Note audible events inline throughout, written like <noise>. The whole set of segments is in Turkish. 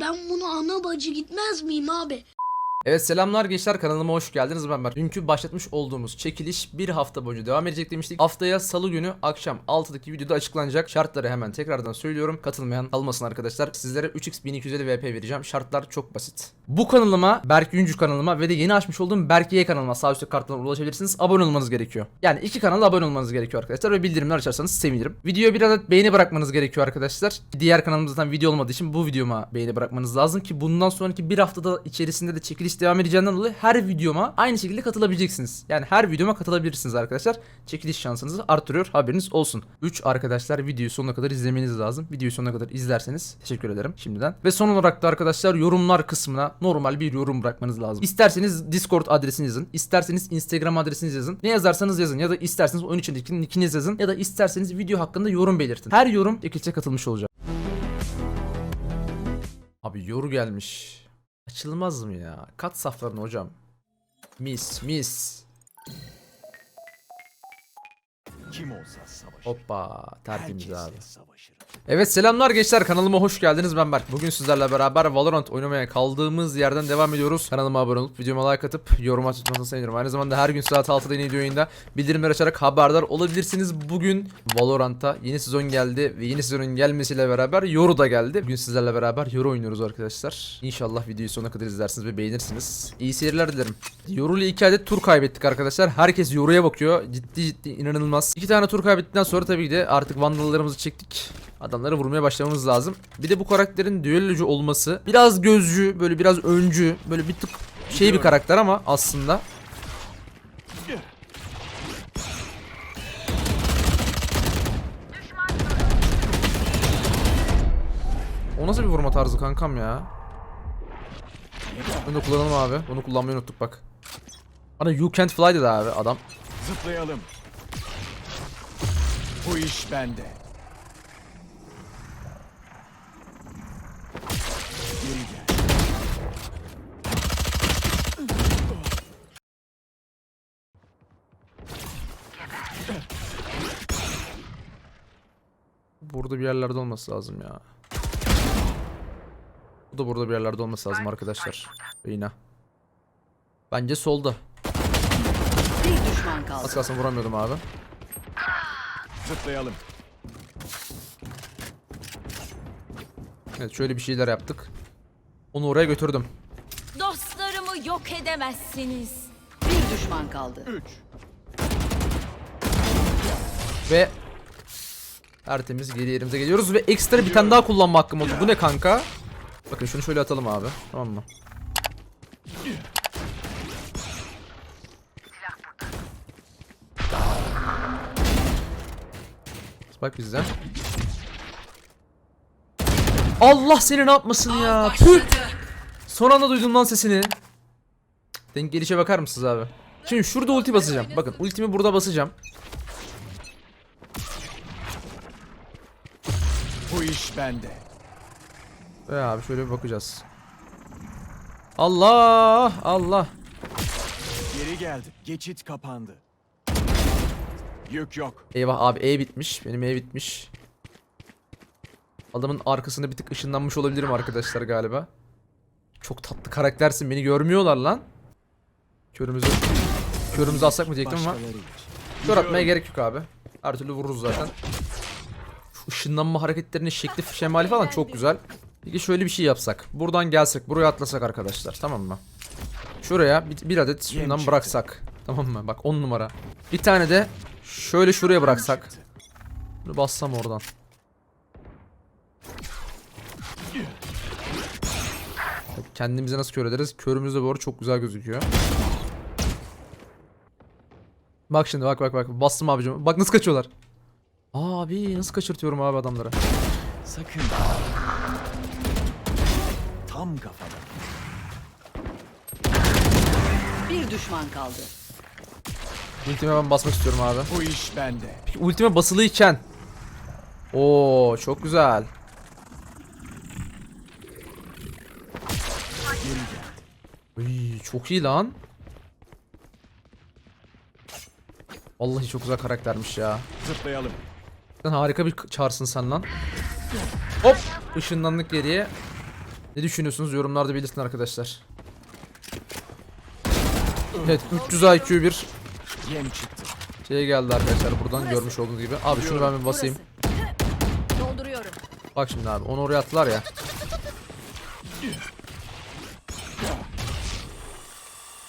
Ben bunu ana bacı gitmez miyim abi? Evet selamlar gençler kanalıma hoş geldiniz ben Berk. Dünkü başlatmış olduğumuz çekiliş bir hafta boyunca devam edecek demiştik. Haftaya salı günü akşam 6'daki videoda açıklanacak. Şartları hemen tekrardan söylüyorum. Katılmayan kalmasın arkadaşlar. Sizlere 3x 1250 VP vereceğim. Şartlar çok basit. Bu kanalıma Berk Güncü kanalıma ve de yeni açmış olduğum Berk Y kanalıma sağ üstte karttan ulaşabilirsiniz. Abone olmanız gerekiyor. Yani iki kanala abone olmanız gerekiyor arkadaşlar ve bildirimler açarsanız sevinirim. Videoya bir adet beğeni bırakmanız gerekiyor arkadaşlar. Diğer kanalımızdan video olmadığı için bu videoma beğeni bırakmanız lazım ki bundan sonraki bir haftada içerisinde de çekiliş devam edeceğinden dolayı her videoma aynı şekilde katılabileceksiniz. Yani her videoma katılabilirsiniz arkadaşlar. Çekiliş şansınızı artırıyor haberiniz olsun. 3 arkadaşlar videoyu sonuna kadar izlemeniz lazım. Videoyu sonuna kadar izlerseniz teşekkür ederim şimdiden. Ve son olarak da arkadaşlar yorumlar kısmına normal bir yorum bırakmanız lazım. İsterseniz Discord adresini yazın. isterseniz Instagram adresinizi yazın. Ne yazarsanız yazın ya da isterseniz oyun içindeki nickinizi yazın ya da isterseniz video hakkında yorum belirtin. Her yorum çekilişe katılmış olacak. Abi yoru gelmiş. Açılmaz mı ya? Kat saflarını hocam. Mis mis. Kim olsa savaşır. Hoppa tertemiz abi. Herkesle savaşır. Evet selamlar gençler kanalıma hoş geldiniz ben Berk. Bugün sizlerle beraber Valorant oynamaya kaldığımız yerden devam ediyoruz. Kanalıma abone olup videoma like atıp yorum atmanızı sevinirim. Aynı zamanda her gün saat 6'da yeni video yayında bildirimler açarak haberdar olabilirsiniz. Bugün Valorant'a yeni sezon geldi ve yeni sezonun gelmesiyle beraber Yoru da geldi. Bugün sizlerle beraber Yoru oynuyoruz arkadaşlar. İnşallah videoyu sonuna kadar izlersiniz ve beğenirsiniz. İyi seyirler dilerim. Yoru ile iki adet tur kaybettik arkadaşlar. Herkes Yoru'ya bakıyor. Ciddi ciddi inanılmaz. İki tane tur kaybettikten sonra tabii ki de artık vandallarımızı çektik. Adamları vurmaya başlamamız lazım. Bir de bu karakterin düellocu olması biraz gözcü, böyle biraz öncü, böyle bir tık şey bir karakter ama aslında O nasıl bir vurma tarzı kankam ya? Bunu kullanalım abi. Bunu kullanmayı unuttuk bak. Bana you can't fly dedi abi adam. Zıplayalım. Bu iş bende. Geri gel. Burada bir yerlerde olması lazım ya. Bu da burada bir yerlerde olması lazım arkadaşlar. Yine. Bence solda. Bir düşman kaldı. Az kalsın vuramıyordum abi. Zıplayalım. Evet şöyle bir şeyler yaptık. Onu oraya götürdüm. Dostlarımı yok edemezsiniz. Bir düşman kaldı. 3. Ve tertemiz geri yerimize geliyoruz ve ekstra bir tane daha kullanma hakkım oldu. Bu ne kanka? Bakın şunu şöyle atalım abi. Tamam mı? Bak bizden. Allah seni ne yapmasın ya. Tüh. Son anda duydum lan sesini. Denk gelişe bakar mısınız abi? Şimdi şurada ulti basacağım. Bakın ultimi burada basacağım. Bu iş bende. Ve abi şöyle bir bakacağız. Allah Allah. Geri geldim. Geçit kapandı. Yük yok. Eyvah abi E bitmiş. Benim E bitmiş. Adamın arkasında bir tık ışınlanmış olabilirim arkadaşlar galiba. Çok tatlı karaktersin. Beni görmüyorlar lan. Körümüzü körümüzü alsak mı diyecektim ama kör atmaya gerek yok abi. Her türlü vururuz zaten. Şu ışınlanma hareketlerinin şekli şemali falan çok güzel. Peki şöyle bir şey yapsak. Buradan gelsek, buraya atlasak arkadaşlar. Tamam mı? Şuraya bir, bir adet şundan bıraksak. Tamam mı? Bak 10 numara. Bir tane de şöyle şuraya bıraksak. Bunu bassam oradan. Kendimize nasıl kör ederiz? Körümüz de bu arada çok güzel gözüküyor. Bak şimdi bak bak bak. Bastım abicim. Bak nasıl kaçıyorlar. Abi nasıl kaçırtıyorum abi adamları. Sakın. Tam kafada. Bir düşman kaldı. Ultime ben basmak istiyorum abi. Bu iş bende. Peki ultime basılıyken. Oo çok güzel. Uy, çok iyi lan. Vallahi çok güzel karaktermiş ya. Zıplayalım. Sen harika bir çarsın sen lan. Hop! Işınlandık geriye. Ne düşünüyorsunuz yorumlarda belirtin arkadaşlar. Evet 300 IQ bir Yem çıktı. şey geldi arkadaşlar buradan görmüş olduğunuz gibi. Abi şunu ben bir basayım. Dolduruyorum. Bak şimdi abi onu oraya attılar ya.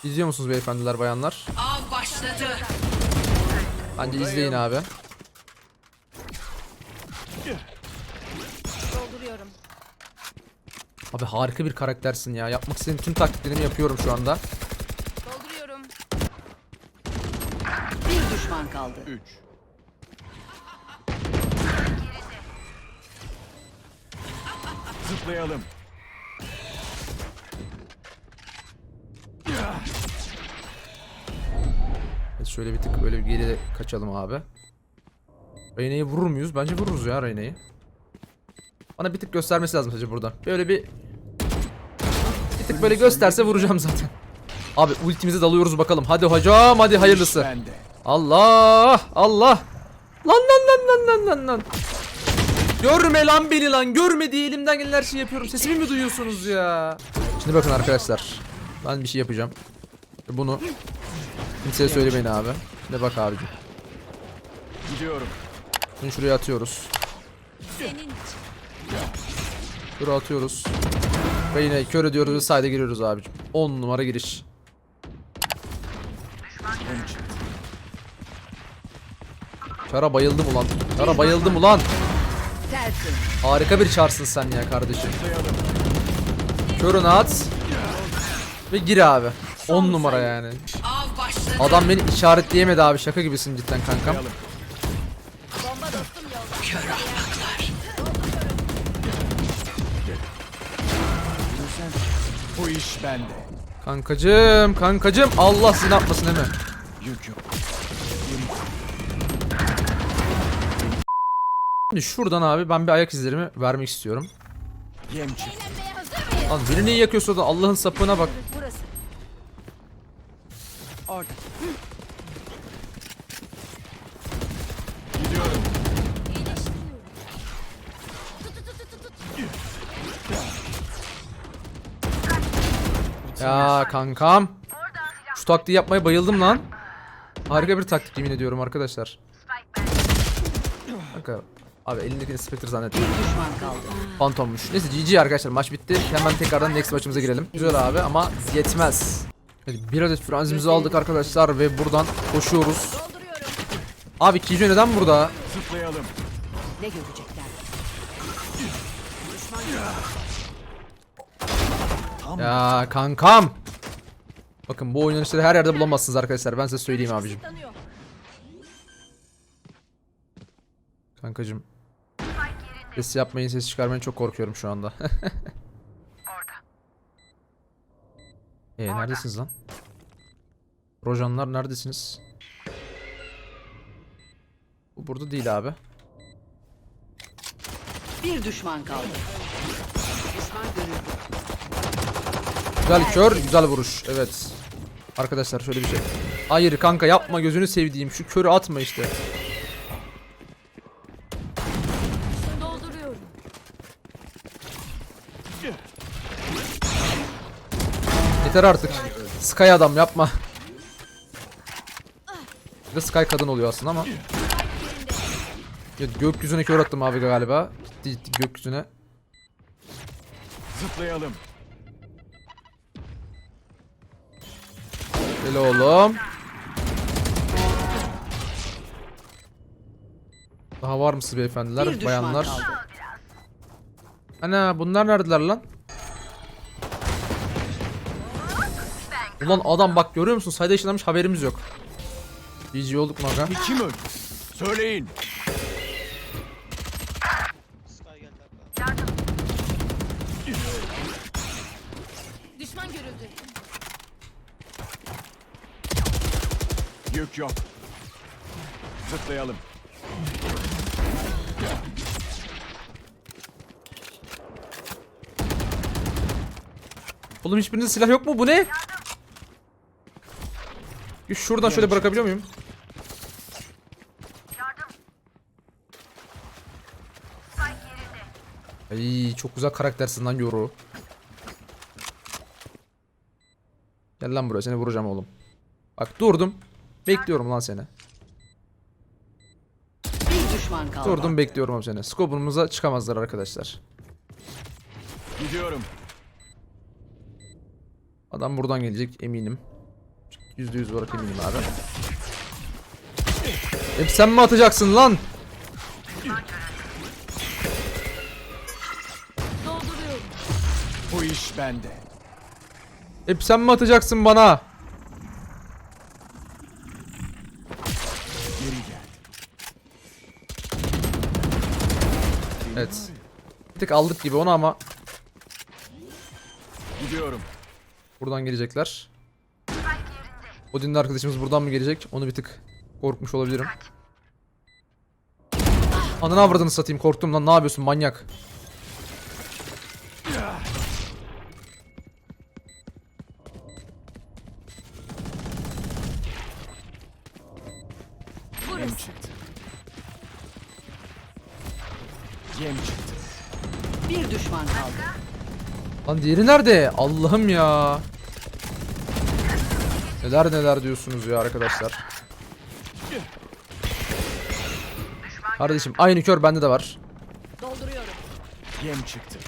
İzliyor musunuz beyefendiler bayanlar? Av başladı. Bence izleyin abi. Dolduruyorum. Abi harika bir karaktersin ya. Yapmak istediğim tüm taktiklerimi yapıyorum şu anda. Dolduruyorum. Bir düşman kaldı. 3. Zıplayalım. Evet, şöyle bir tık böyle bir geri kaçalım abi. Reyna'yı vurur muyuz? Bence vururuz ya Reyna'yı. Bana bir tık göstermesi lazım sadece burada. Böyle bir... Bir tık böyle gösterse vuracağım zaten. Abi ultimize dalıyoruz bakalım. Hadi hocam hadi hayırlısı. Allah Allah. Lan lan lan lan lan lan lan. Görme lan beni lan. Görme diye elimden gelen her şeyi yapıyorum. Sesimi mi duyuyorsunuz ya? Şimdi bakın arkadaşlar. Ben bir şey yapacağım. Bunu kimseye söylemeyin abi. Şimdi bak abicim. Gidiyorum. Bunu şuraya atıyoruz. Şuraya atıyoruz. Ve yine kör ediyoruz ve side'e giriyoruz abicim. 10 numara giriş. Çıktı. Kara bayıldım ulan. Kara bayıldım ulan. Harika bir çarsın sen ya kardeşim. Körünü at. Ve gir abi. 10 numara yani. Adam beni işaretleyemedi abi. Şaka gibisin cidden kankam. Bu iş bende. Kankacım, kankacım. Allah seni yapmasın değil mi? Yük yok. Şimdi şuradan abi ben bir ayak izlerimi vermek istiyorum. Yem çıktı. Eğlenmeye hazır mıyız? Lan birini yakıyorsa da Allah'ın sapına bak. Orada. Gidiyorum. Ya kankam. Şu taktiği yapmaya bayıldım lan. Harika bir taktik yemin ediyorum arkadaşlar. Kanka. Abi elindeki Spectre zannettim. Düşman kaldı. Phantom'muş. Neyse GG arkadaşlar maç bitti. Hemen tekrardan next maçımıza girelim. Güzel abi ama yetmez. Hadi bir adet frenzimizi aldık arkadaşlar ve buradan koşuyoruz. Abi Kijo neden burada? Zıplayalım. Ne görecekler? Tam Ya kankam. Bakın bu oynanışları her yerde bulamazsınız arkadaşlar. Ben size söyleyeyim abicim. Kankacım. Ses yapmayın, ses çıkarmayın çok korkuyorum şu anda. <laughs> Ee neredesiniz lan? Rojanlar neredesiniz? Bu burada değil abi. Bir düşman kaldı. Düşman görüldü. Güzel kör, güzel vuruş. Evet. Arkadaşlar şöyle bir şey. Hayır kanka yapma gözünü sevdiğim. Şu körü atma işte. Yeter artık. Sky adam yapma. Bir de Sky kadın oluyor aslında ama. Ya gökyüzüne kör attım abi galiba. Ciddi ciddi gökyüzüne. zıplayalım. Gel oğlum. Daha var mısınız beyefendiler, bayanlar? kaldı. Ana bunlar neredeler lan? Ulan adam bak görüyor musun? Sayda işlenmiş haberimiz yok. GG olduk mu aga? Kim öldü? Söyleyin. Düşman görüldü. Yük yok. Zıplayalım. Oğlum hiçbirinde silah yok mu? Bu ne? Şuradan şöyle bırakabiliyor muyum? Ay çok güzel karaktersin lan yoru. Gel lan buraya seni vuracağım oğlum. Bak durdum. Bekliyorum lan seni. Durdum bekliyorum oğlum seni. Scope'umuza çıkamazlar arkadaşlar. Gidiyorum. Adam buradan gelecek eminim. Yüzde yüz olarak eminim abi. Hep sen mi atacaksın lan? Bu iş bende. Hep sen mi atacaksın bana? Geri gel. Evet. Bir tık aldık gibi onu ama Gidiyorum. buradan gelecekler. Odin'in arkadaşımız buradan mı gelecek? Onu bir tık korkmuş olabilirim. Ananı avradını satayım korktum lan ne yapıyorsun manyak. Yem çıktı. Yem çıktı. Bir düşman kaldı. Lan diğeri nerede? Allah'ım ya. Neler neler diyorsunuz ya arkadaşlar. Kardeşim aynı kör bende de var. Dolduruyorum. Yem çıktı.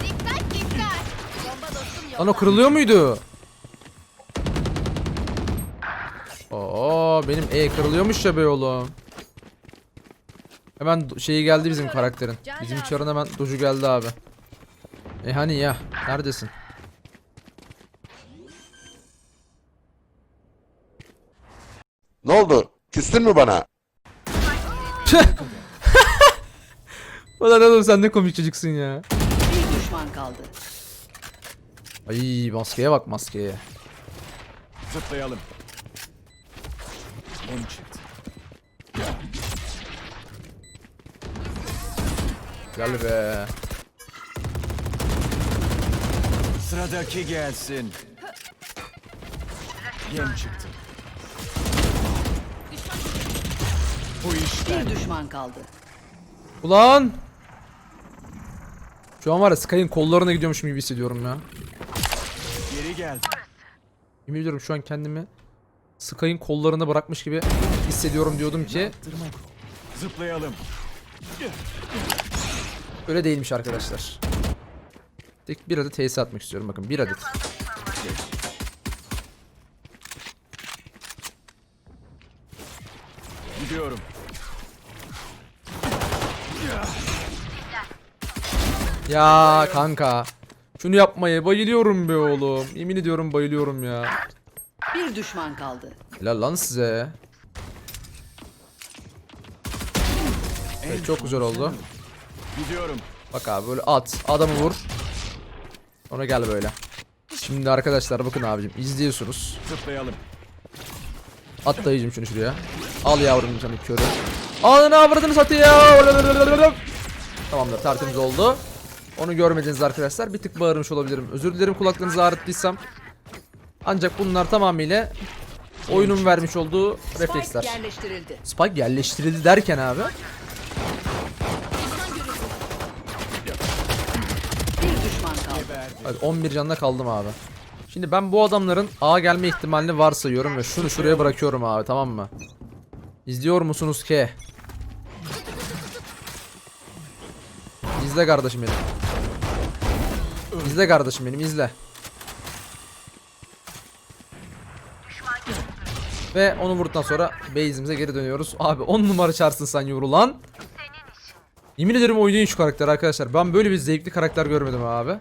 Dikkat dikkat. Bomba dostum yok. Lan o kırılıyor muydu? Oo benim E kırılıyormuş ya be oğlum. Hemen şeyi geldi bizim karakterin. Bizim çarın hemen doju geldi abi. E hani ya neredesin? Ne oldu? Küstün mü bana? <laughs> Ulan oğlum sen ne komik çocuksun ya. Bir düşman kaldı. Ay maskeye bak maskeye. Zıplayalım. Çıktı. Gel be. Sıradaki gelsin. Yem çıktı. Bu iş Bir düşman kaldı. Ulan. Şu an var ya Sky'ın kollarına gidiyormuşum gibi hissediyorum ya. Geri gel. Yemin ediyorum şu an kendimi Sky'ın kollarına bırakmış gibi hissediyorum diyordum ki Zıplayalım. öyle değilmiş arkadaşlar. Tek bir adet TS atmak istiyorum bakın bir adet. Gidiyorum. Ya kanka. Şunu yapmaya bayılıyorum be oğlum. Yemin ediyorum bayılıyorum ya. Bir düşman kaldı. Helal lan size. Evet, çok güzel oldu. Gidiyorum. Bak abi böyle at. Adamı vur. Sonra gel böyle. Şimdi arkadaşlar bakın abicim izliyorsunuz. Zıplayalım. At dayıcım şunu şuraya. Al yavrum sana körü. Al ne avradını satıyor. Tamamdır tertemiz oldu. Onu görmediniz arkadaşlar. Bir tık bağırmış olabilirim. Özür dilerim kulaklarınızı ağrıttıysam. Ancak bunlar tamamıyla oyunun vermiş olduğu refleksler. Spike yerleştirildi. Spike yerleştirildi derken abi. Bir düşman Hadi 11 canına kaldım abi. Şimdi ben bu adamların A gelme ihtimalini varsayıyorum ve şunu şuraya bırakıyorum abi tamam mı? İzliyor musunuz ki? İzle kardeşim benim. İzle kardeşim benim izle. Ve onu vurduktan sonra base'imize geri dönüyoruz. Abi 10 numara çarsın sen yorulan. Yemin ederim oynayın şu karakteri arkadaşlar. Ben böyle bir zevkli karakter görmedim abi.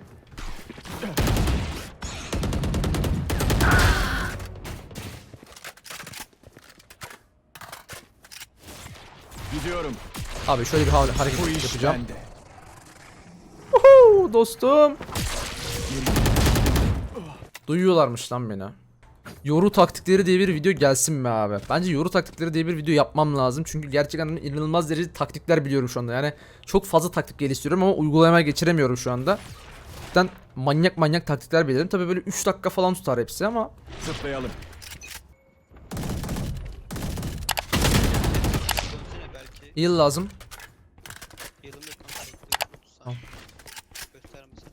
Abi şöyle bir ha- hareket yapacağım. Uhu, dostum. Duyuyorlarmış lan beni. Yoru taktikleri diye bir video gelsin mi abi? Bence yoru taktikleri diye bir video yapmam lazım. Çünkü gerçekten inanılmaz derecede taktikler biliyorum şu anda. Yani çok fazla taktik geliştiriyorum ama uygulamaya geçiremiyorum şu anda. Cidden manyak manyak taktikler biliyorum. Tabii böyle 3 dakika falan tutar hepsi ama Zıplayalım. Heal lazım. Yılım yok kanka. Tamam. Göstermez.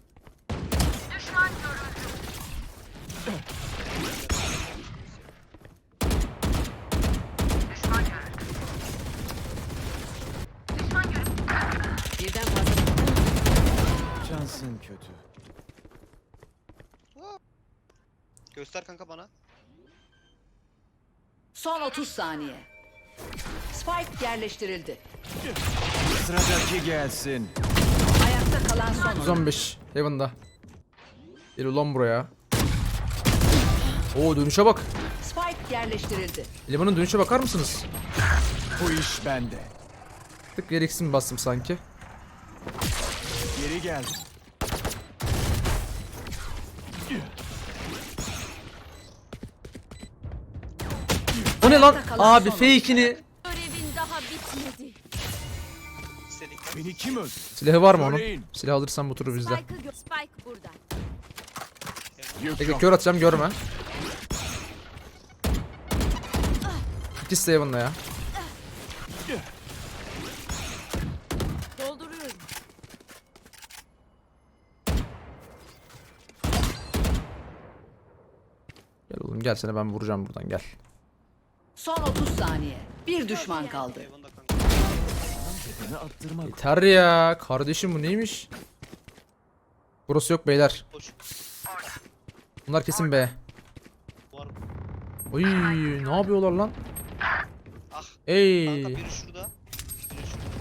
Birden fazla Şansın kötü. Göster kanka bana. son 30 saniye. Spike yerleştirildi. Sıradaki gelsin. Ayakta kalan son oyuncu. 115. Heaven'da. Gel ulan buraya. Oo dönüşe bak. Spike yerleştirildi. Elemanın dönüşe bakar mısınız? Bu iş bende. Tık gereksiz mi bastım sanki? Geri geldi. O ne lan? Abi fake'ini. Beni kim öldü? Silahı var mı onun? Söyleyin. Silah alırsan bu turu bizde. Spike'ı gö- Spike burada. Peki kör atacağım görme. İkisi de Heaven'da ya. Dolduruyorum. Gel oğlum gel seni ben vuracağım buradan gel. Son 30 saniye. Bir düşman kaldı. Yeter ya. Kardeşim bu neymiş? Burası yok beyler. Bunlar kesin B. Var. Oy ne yapıyorlar lan? Ah. Hey. Kanka biri şurada. Biri şurada.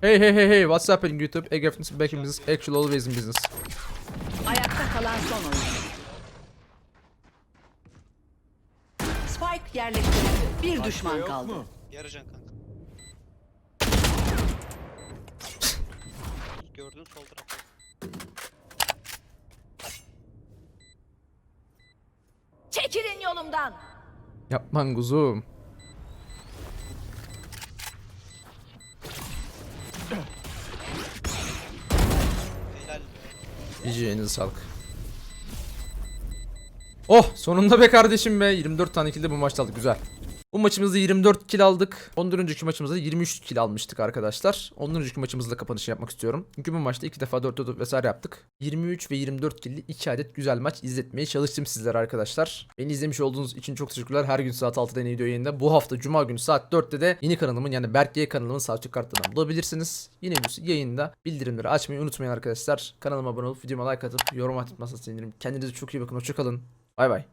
Hey hey hey hey what's happening YouTube? Egg Efendim back in business. Actual always in business. Ayakta kalan son oyuncu. Spike yerleştirildi. Bir düşman kaldı. Yarıcan kanka. Gördün sol tarafta. Çekilin yolumdan. Yapman kuzum. Helal. Elinize sağlık. Oh sonunda be kardeşim be. 24 tane kill de bu maçta aldık güzel. Bu maçımızda 24 kill aldık. Ondan önceki maçımızda 23 kill almıştık arkadaşlar. Ondan önceki maçımızda kapanışı yapmak istiyorum. Çünkü bu maçta iki defa 4 4 vesaire yaptık. 23 ve 24 killi 2 adet güzel maç izletmeye çalıştım sizlere arkadaşlar. Beni izlemiş olduğunuz için çok teşekkürler. Her gün saat 6'da yeni video yayında. Bu hafta Cuma günü saat 4'te de yeni kanalımın yani Berk kanalımın sağ kartlarından bulabilirsiniz. Yine videosu yayında. Bildirimleri açmayı unutmayın arkadaşlar. Kanalıma abone olup videoma like atıp yorum atmasını sevinirim. Kendinize çok iyi bakın. Hoşçakalın. バイバイ。